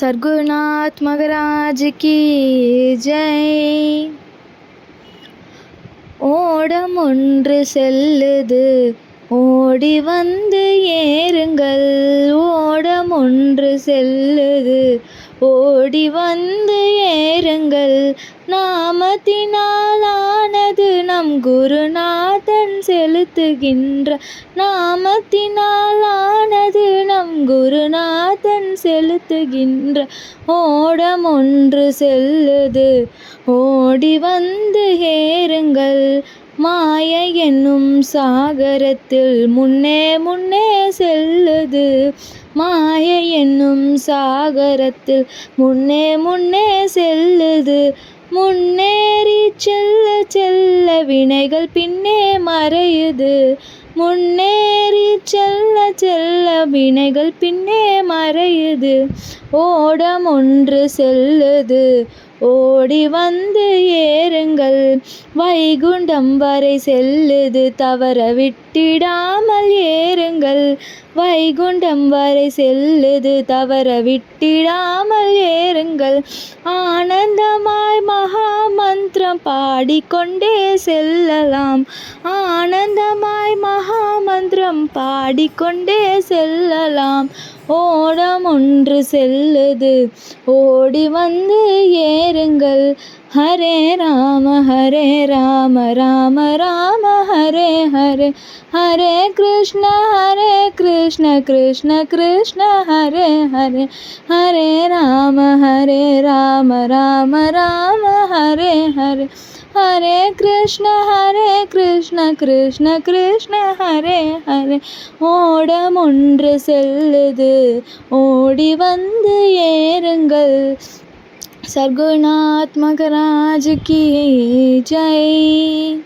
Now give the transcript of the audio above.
சர்க்குநாத் மகராஜ் கி ஜெய். ஓடம் ஒன்று செல்லுது ஓடி வந்து ஏறுங்கள். ஓடம் ஒன்று செல்லுது ஓடி வந்து ஏறுங்கள். நாமத்தினாலானது நம் குருநாதன் செலுத்துகின்ற நாமத்தினாலானது நம் குருநாதன் செலுத்துகின்ற ஓடம் ஒன்று செல்லுது. ஓடி வந்து ஏறுங்கள். மாய என்னும் சாகரத்தில் முன்னே முன்னே செல்லுது. மாய என்னும் சாகரத்தில் முன்னே முன்னே செல்லுது. முன்னேறி செல்ல செல்ல வினைகள் பின்னே மறையுது. முன்னேறி செல்ல செல்ல வினைகள் பின்னே மறையுது. ஓடம் ஒன்று செல்லுது. ஓடி வந்து ஏறுங்கள். வைகுண்டம் வரை செல்லுது. தவற விட்டிடாமல் ஏறுங்கள். வைகுண்டம் வரை செல்லுது. தவற விட்டிடாமல் ஏறுங்கள். ஆனந்தமாய் மகா மந்திரம் பாடிக்கொண்டே செல்லலாம். ஆனந்தம் மந்திரம் பாடிக்கொண்டே செல்லலாம். ஓடம் ஒன்று செல்லுது. ஓடி வந்து ஏறுங்கள். ஹரே ராம ஹரே ராம ராம ராம ஹரே ஹரே ஹரே கிருஷ்ண ஹரே கிருஷ்ண கிருஷ்ண கிருஷ்ண ஹரே ஹரே ஹரே ராம ஹரே ராம ராம ராம. ஹரே ஹரே ஹரே கிருஷ்ண ஹரே கிருஷ்ண கிருஷ்ண கிருஷ்ண ஹரே ஹரே ஓடம் ஒன்று செல்லுது ஓடி வந்து ஏறுங்கள். சர்க்குணாத்மகராஜ் கி ஜெய்.